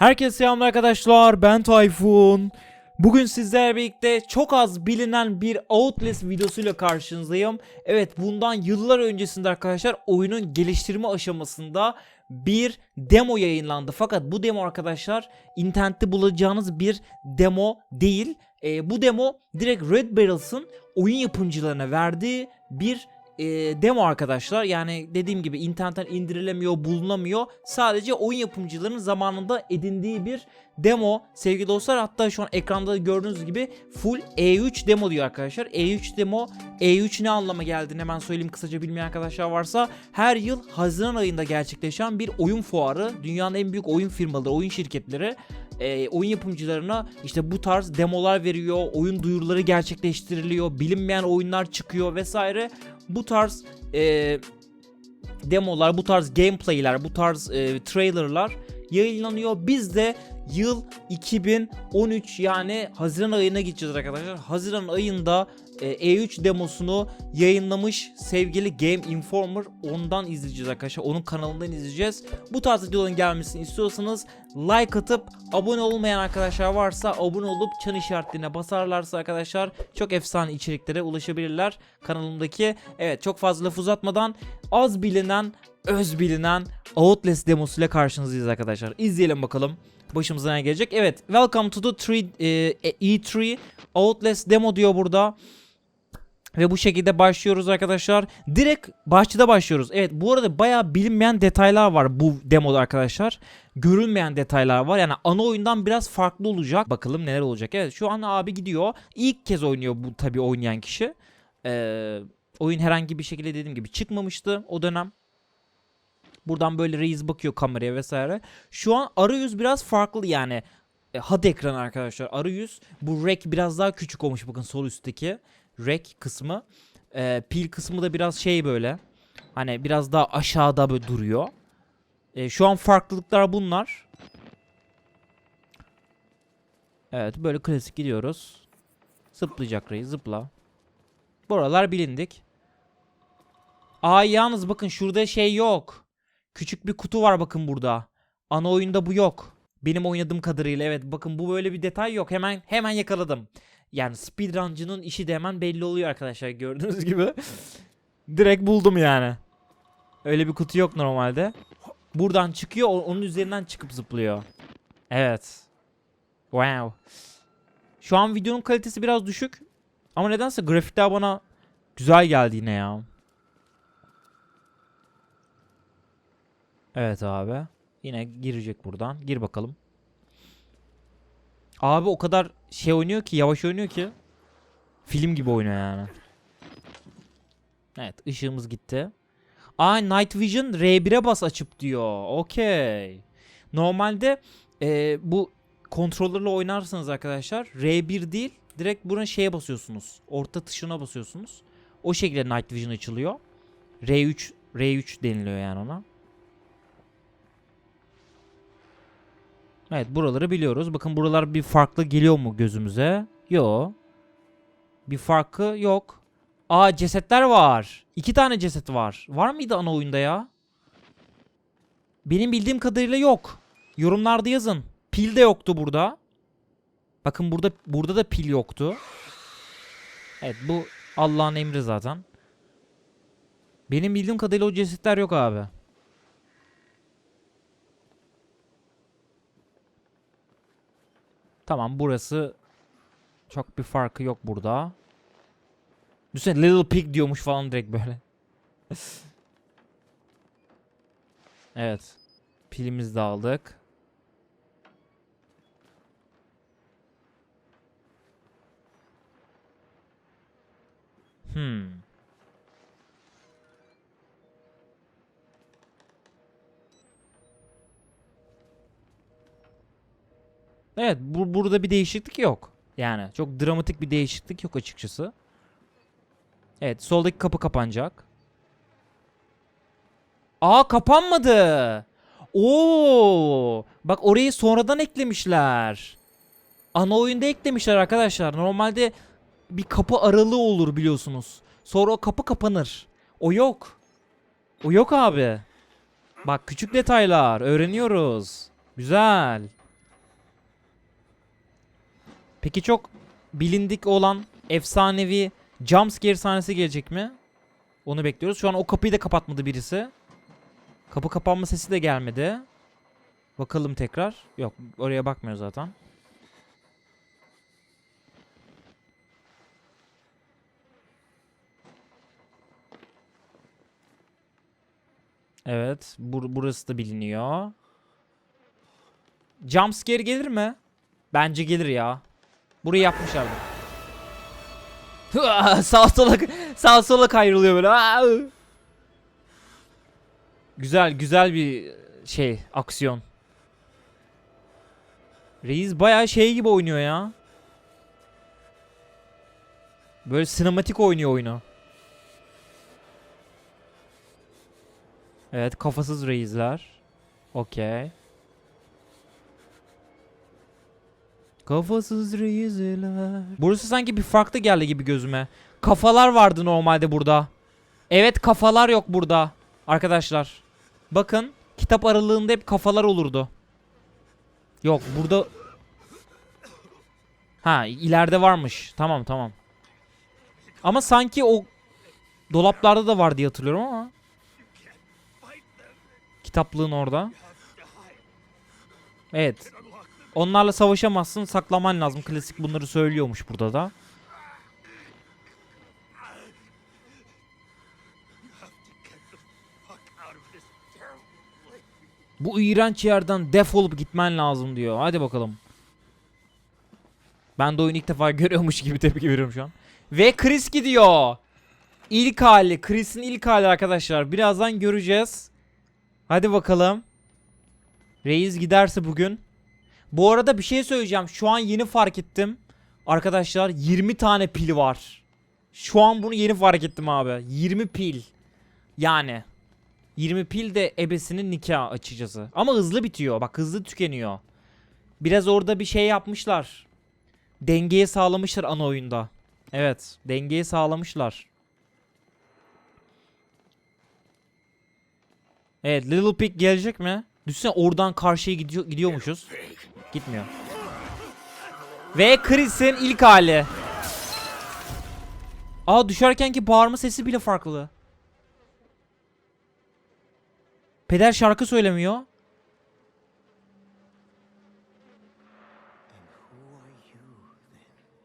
Herkese selamlar arkadaşlar ben Tayfun. Bugün sizlerle birlikte çok az bilinen bir Outlast videosuyla karşınızdayım. Evet bundan yıllar öncesinde arkadaşlar oyunun geliştirme aşamasında bir demo yayınlandı. Fakat bu demo arkadaşlar internette bulacağınız bir demo değil. Ee, bu demo direkt Red Barrels'ın oyun yapımcılarına verdiği bir e, demo arkadaşlar. Yani dediğim gibi internetten indirilemiyor, bulunamıyor. Sadece oyun yapımcılarının zamanında edindiği bir demo sevgili dostlar. Hatta şu an ekranda da gördüğünüz gibi full E3 demo diyor arkadaşlar. E3 demo, E3 ne anlama geldiğini hemen söyleyeyim kısaca bilmeyen arkadaşlar varsa. Her yıl Haziran ayında gerçekleşen bir oyun fuarı. Dünyanın en büyük oyun firmaları, oyun şirketleri e, oyun yapımcılarına işte bu tarz demolar veriyor, oyun duyuruları gerçekleştiriliyor, bilinmeyen oyunlar çıkıyor vesaire. Bu tarz e, demolar, bu tarz gameplayler, bu tarz e, trailerlar yayınlanıyor. Biz de yıl 2013 yani Haziran ayına gideceğiz arkadaşlar. Haziran ayında e, E3 demosunu yayınlamış sevgili Game Informer ondan izleyeceğiz arkadaşlar. Onun kanalından izleyeceğiz. Bu tarz videoların gelmesini istiyorsanız like atıp abone olmayan arkadaşlar varsa abone olup çan işaretine basarlarsa arkadaşlar çok efsane içeriklere ulaşabilirler kanalımdaki. Evet çok fazla laf uzatmadan az bilinen öz bilinen Outlast demosuyla karşınızdayız arkadaşlar. İzleyelim bakalım başımıza ne gelecek. Evet welcome to the three, e, E3 Outlast demo diyor burada. Ve bu şekilde başlıyoruz arkadaşlar. Direkt bahçede başlıyoruz. Evet bu arada bayağı bilinmeyen detaylar var bu demoda arkadaşlar. Görülmeyen detaylar var. Yani ana oyundan biraz farklı olacak. Bakalım neler olacak. Evet şu an abi gidiyor. İlk kez oynuyor bu tabii oynayan kişi. Ee, oyun herhangi bir şekilde dediğim gibi çıkmamıştı o dönem. Buradan böyle reis bakıyor kameraya vesaire. Şu an arayüz biraz farklı yani. E, HUD ekranı arkadaşlar arayüz. Bu rek biraz daha küçük olmuş bakın sol üstteki. Rek kısmı. E, pil kısmı da biraz şey böyle. Hani biraz daha aşağıda böyle duruyor. E, şu an farklılıklar bunlar. Evet böyle klasik gidiyoruz. Zıplayacak reis zıpla. Buralar bilindik. Aa yalnız bakın şurada şey yok. Küçük bir kutu var bakın burada. Ana oyunda bu yok. Benim oynadığım kadarıyla evet bakın bu böyle bir detay yok. Hemen hemen yakaladım. Yani speedruncının işi de hemen belli oluyor arkadaşlar gördüğünüz gibi. Direkt buldum yani. Öyle bir kutu yok normalde. Buradan çıkıyor onun üzerinden çıkıp zıplıyor. Evet. Wow. Şu an videonun kalitesi biraz düşük. Ama nedense grafikler bana güzel geldi yine ya. Evet abi. Yine girecek buradan. Gir bakalım. Abi o kadar şey oynuyor ki, yavaş oynuyor ki. Film gibi oynuyor yani. Evet, ışığımız gitti. Aa, Night Vision R1'e bas açıp diyor. Okey. Normalde e, bu kontrollerle oynarsanız arkadaşlar R1 değil, direkt buna şeye basıyorsunuz. Orta tuşuna basıyorsunuz. O şekilde Night Vision açılıyor. R3 R3 deniliyor yani ona. Evet buraları biliyoruz. Bakın buralar bir farklı geliyor mu gözümüze? Yo. Bir farkı yok. Aa cesetler var. İki tane ceset var. Var mıydı ana oyunda ya? Benim bildiğim kadarıyla yok. Yorumlarda yazın. Pil de yoktu burada. Bakın burada burada da pil yoktu. Evet bu Allah'ın emri zaten. Benim bildiğim kadarıyla o cesetler yok abi. Tamam burası çok bir farkı yok burada. Düşünsene Little Pig diyormuş falan direkt böyle. evet. Pilimizi de aldık. Hmm. Evet bu, burada bir değişiklik yok. Yani çok dramatik bir değişiklik yok açıkçası. Evet soldaki kapı kapanacak. Aa kapanmadı. Oo! Bak orayı sonradan eklemişler. Ana oyunda eklemişler arkadaşlar. Normalde bir kapı aralığı olur biliyorsunuz. Sonra o kapı kapanır. O yok. O yok abi. Bak küçük detaylar öğreniyoruz. Güzel. Peki çok bilindik olan efsanevi jumpscare sahnesi gelecek mi? Onu bekliyoruz. Şu an o kapıyı da kapatmadı birisi. Kapı kapanma sesi de gelmedi. Bakalım tekrar. Yok oraya bakmıyor zaten. Evet. bur- burası da biliniyor. Jumpscare gelir mi? Bence gelir ya. Burayı yapmışlardı. sağ sola sağ sola kayrılıyor böyle. Güzel güzel bir şey aksiyon. Reis bayağı şey gibi oynuyor ya. Böyle sinematik oynuyor oyunu. Evet kafasız reisler. Okey. Kafasız reisler. Burası sanki bir farklı geldi gibi gözüme. Kafalar vardı normalde burada. Evet kafalar yok burada. Arkadaşlar. Bakın kitap aralığında hep kafalar olurdu. Yok burada. Ha ileride varmış. Tamam tamam. Ama sanki o dolaplarda da var diye hatırlıyorum ama. Kitaplığın orada. Evet. Onlarla savaşamazsın, saklaman lazım. Klasik bunları söylüyormuş burada da. Bu iğrenç yerden defolup gitmen lazım diyor. Hadi bakalım. Ben de oyunu ilk defa görüyormuş gibi tepki veriyorum şu an. Ve Chris gidiyor. İlk hali. Chris'in ilk hali arkadaşlar. Birazdan göreceğiz. Hadi bakalım. Reis giderse bugün. Bu arada bir şey söyleyeceğim. Şu an yeni fark ettim. Arkadaşlar 20 tane pil var. Şu an bunu yeni fark ettim abi. 20 pil. Yani. 20 pil de ebesinin nikahı açıkçası. Ama hızlı bitiyor. Bak hızlı tükeniyor. Biraz orada bir şey yapmışlar. Dengeyi sağlamışlar ana oyunda. Evet. Dengeyi sağlamışlar. Evet Little Pig gelecek mi? Düşünsene oradan karşıya gidiyor, gidiyormuşuz. Gitmiyor. Ve Chris'in ilk hali. Aa düşerkenki bağırma sesi bile farklı. Peder şarkı söylemiyor.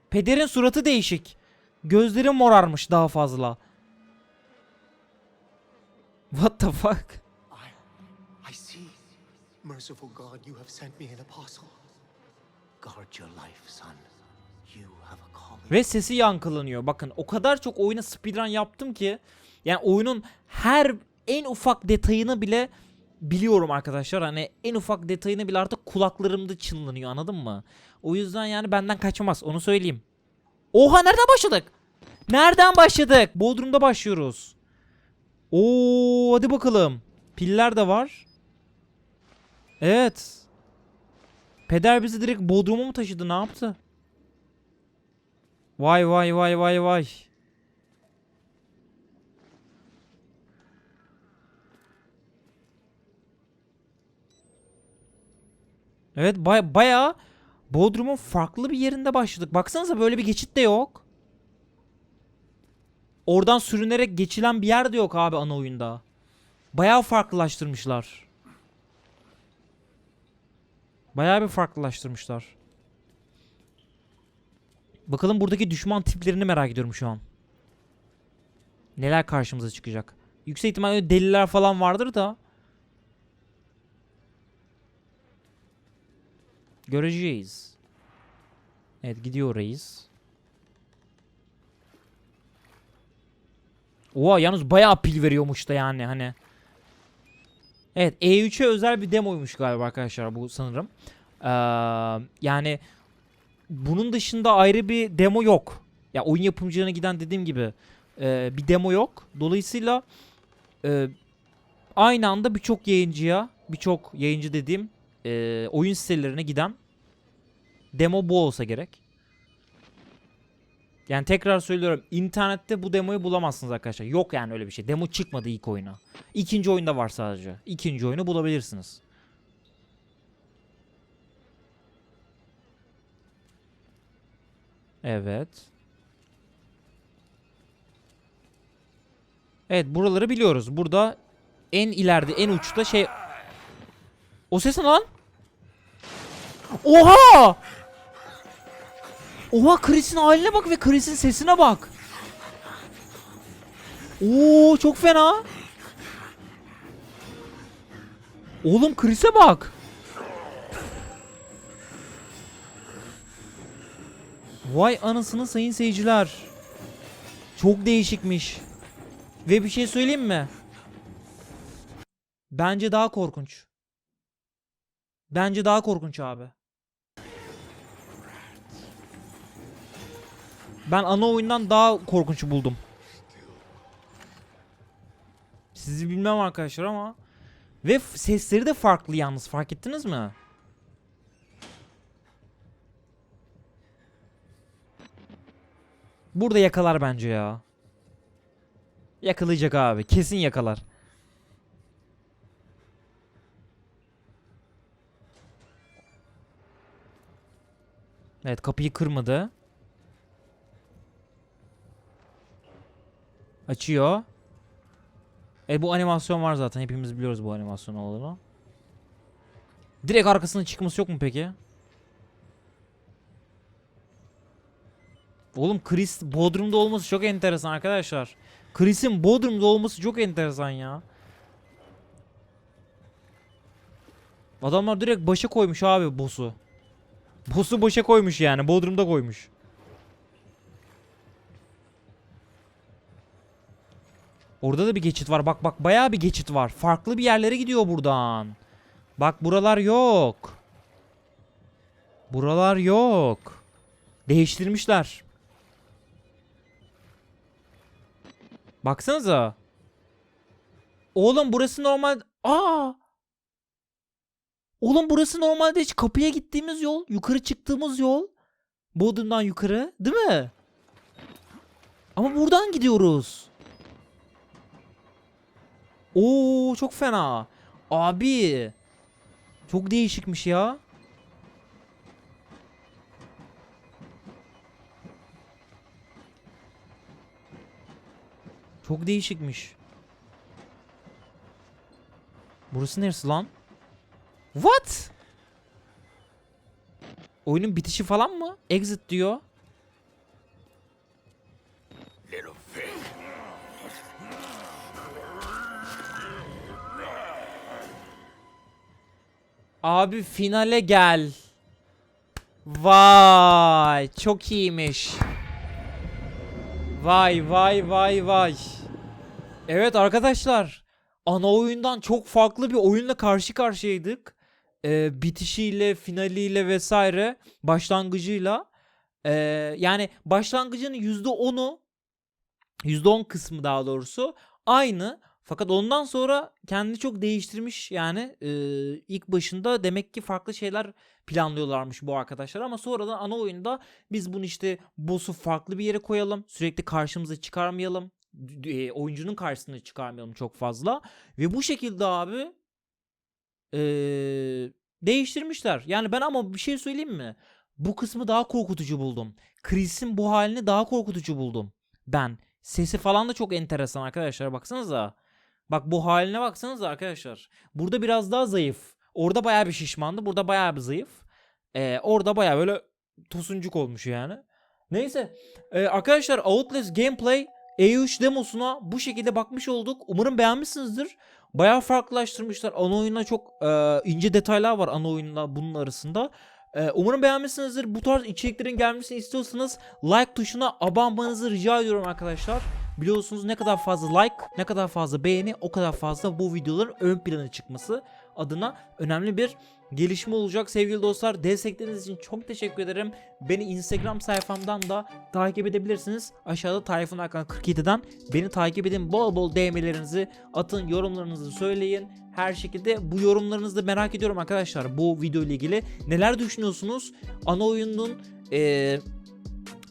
Pederin suratı değişik. Gözleri morarmış daha fazla. What the fuck? Merciful God, you have sent me an apostle. Guard your life, son. You have a calling. Ve sesi yankılanıyor. Bakın o kadar çok oyuna speedrun yaptım ki yani oyunun her en ufak detayını bile biliyorum arkadaşlar. Hani en ufak detayını bile artık kulaklarımda çınlanıyor anladın mı? O yüzden yani benden kaçmaz onu söyleyeyim. Oha nereden başladık? Nereden başladık? Bodrum'da başlıyoruz. Oo hadi bakalım. Piller de var. Evet. Peder bizi direkt Bodrum'a mı taşıdı? Ne yaptı? Vay vay vay vay vay. Evet bay bayağı Bodrum'un farklı bir yerinde başladık. Baksanıza böyle bir geçit de yok. Oradan sürünerek geçilen bir yer de yok abi ana oyunda. Bayağı farklılaştırmışlar. Bayağı bir farklılaştırmışlar. Bakalım buradaki düşman tiplerini merak ediyorum şu an. Neler karşımıza çıkacak. Yüksek ihtimalle deliler falan vardır da. Göreceğiz. Evet gidiyor reis. Oha yalnız bayağı pil veriyormuş da yani hani. Evet E3'e özel bir demoymuş galiba arkadaşlar bu sanırım. Ee, yani bunun dışında ayrı bir demo yok. Ya oyun yapımcılığına giden dediğim gibi e, bir demo yok. Dolayısıyla e, aynı anda birçok yayıncıya, birçok yayıncı dediğim e, oyun sitelerine giden demo bu olsa gerek. Yani tekrar söylüyorum internette bu demoyu bulamazsınız arkadaşlar. Yok yani öyle bir şey. Demo çıkmadı ilk oyuna. İkinci oyunda var sadece. İkinci oyunu bulabilirsiniz. Evet. Evet buraları biliyoruz. Burada en ileride en uçta şey... O ses lan? Oha! Oha Chris'in haline bak ve Chris'in sesine bak. Oo çok fena. Oğlum Chris'e bak. Vay anasını sayın seyirciler. Çok değişikmiş. Ve bir şey söyleyeyim mi? Bence daha korkunç. Bence daha korkunç abi. Ben ana oyundan daha korkunç buldum. Sizi bilmem arkadaşlar ama ve sesleri de farklı yalnız fark ettiniz mi? Burada yakalar bence ya. Yakalayacak abi. Kesin yakalar. Evet kapıyı kırmadı. Açıyor. E bu animasyon var zaten. Hepimiz biliyoruz bu animasyon olduğunu. Direkt arkasına çıkması yok mu peki? Oğlum Chris Bodrum'da olması çok enteresan arkadaşlar. Chris'in Bodrum'da olması çok enteresan ya. Adamlar direkt başa koymuş abi boss'u. Boss'u başa koymuş yani. Bodrum'da koymuş. Orada da bir geçit var. Bak bak bayağı bir geçit var. Farklı bir yerlere gidiyor buradan. Bak buralar yok. Buralar yok. Değiştirmişler. Baksanıza. Oğlum burası normal... Aa! Oğlum burası normalde hiç kapıya gittiğimiz yol. Yukarı çıktığımız yol. Bodrum'dan yukarı. Değil mi? Ama buradan gidiyoruz. Oo çok fena. Abi. Çok değişikmiş ya. Çok değişikmiş. Burası neresi lan? What? Oyunun bitişi falan mı? Exit diyor. Abi finale gel. Vay çok iyiymiş. Vay vay vay vay. Evet arkadaşlar. Ana oyundan çok farklı bir oyunla karşı karşıyaydık. Ee, bitişiyle, finaliyle vesaire, başlangıcıyla. Ee, yani başlangıcının %10'u, %10 kısmı daha doğrusu aynı. Fakat ondan sonra kendini çok değiştirmiş yani Ee, ilk başında demek ki farklı şeyler planlıyorlarmış bu arkadaşlar ama sonradan ana oyunda biz bunu işte boss'u farklı bir yere koyalım sürekli karşımıza çıkarmayalım e, oyuncunun karşısına çıkarmayalım çok fazla ve bu şekilde abi ee, değiştirmişler. Yani ben ama bir şey söyleyeyim mi? Bu kısmı daha korkutucu buldum. Chris'in bu halini daha korkutucu buldum ben. Sesi falan da çok enteresan arkadaşlar baksanıza Bak bu haline baksanız arkadaşlar. Burada biraz daha zayıf. Orada bayağı bir şişmandı. Burada bayağı bir zayıf. Ee, orada bayağı böyle tosuncuk olmuş yani. Neyse. Ee, arkadaşlar Outlast Gameplay EU3 demosuna bu şekilde bakmış olduk. Umarım beğenmişsinizdir. Bayağı farklılaştırmışlar. Ana oyuna çok e, ince detaylar var ana oyunla bunun arasında. E, umarım beğenmişsinizdir. Bu tarz içeriklerin gelmesini istiyorsanız like tuşuna abanmanızı rica ediyorum arkadaşlar. Biliyorsunuz ne kadar fazla like, ne kadar fazla beğeni, o kadar fazla bu videoların ön plana çıkması adına önemli bir gelişme olacak sevgili dostlar. Destekleriniz için çok teşekkür ederim. Beni Instagram sayfamdan da takip edebilirsiniz. Aşağıda Tayfun Hakan 47'den beni takip edin. Bol bol DM'lerinizi atın, yorumlarınızı söyleyin. Her şekilde bu yorumlarınızı da merak ediyorum arkadaşlar. Bu video ile ilgili neler düşünüyorsunuz? Ana oyunun eee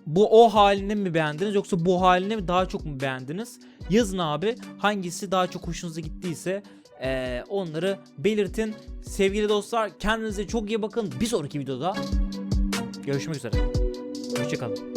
bu o halini mi beğendiniz yoksa bu halini mi daha çok mu beğendiniz? Yazın abi hangisi daha çok hoşunuza gittiyse eee, onları belirtin. Sevgili dostlar kendinize çok iyi bakın. Bir sonraki videoda görüşmek üzere. Hoşçakalın.